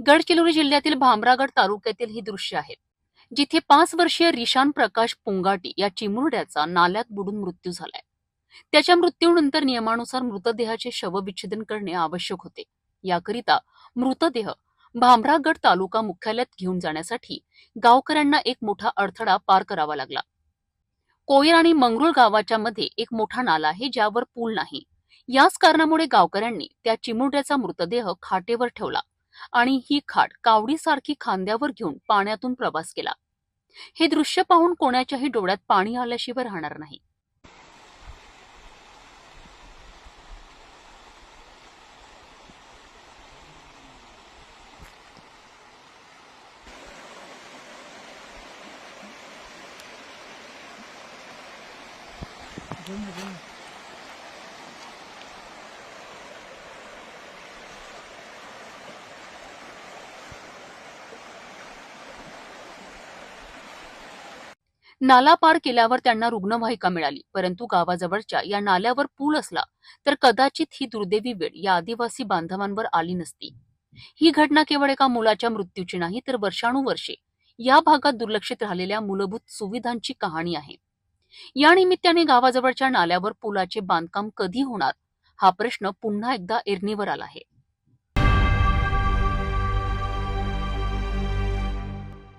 गडचिरोली जिल्ह्यातील भामरागड तालुक्यातील ही दृश्य आहेत जिथे पाच वर्षीय रिशान प्रकाश पोंगाटी या चिमुरड्याचा नाल्यात बुडून मृत्यू झालाय. त्याच्या मृत्यूनंतर नियमानुसार मृतदेहाचे शवविच्छेदन करणे आवश्यक होते. याकरिता मृतदेह भामरागड तालुका मुख्यालयात घेऊन जाण्यासाठी गावकऱ्यांना एक मोठा अडथळा पार करावा लागला. कोयर आणि मंगरुळ गावाच्या मध्ये एक मोठा नाला आहे ज्यावर पूल नाही. याच कारणामुळे गावकऱ्यांनी त्या चिमुरड्याचा मृतदेह खाटेवर ठेवला. आणि ही खाट कावडीसारखी खांद्यावर घेऊन पाण्यातून प्रवास केला. हे दृश्य पाहून कोणाच्याही डोळ्यात पाणी आल्याशिवाय राहणार नाही. नाला पार केल्यावर त्यांना रुग्णवाहिका मिळाली परंतु गावाजवळच्या या नाल्यावर पूल असला तर कदाचित ही दुर्दैवी वेळ या आदिवासी बांधवांवर आली नसती. ही घटना केवळ एका मुलाच्या मृत्यूची नाही तर वर्षानुवर्षे या भागात दुर्लक्षित राहिलेल्या मूलभूत सुविधांची कहाणी आहे. या निमित्ताने गावाजवळच्या नाल्यावर पुलाचे बांधकाम कधी होणार हा प्रश्न पुन्हा एकदा एरणीवर आला आहे.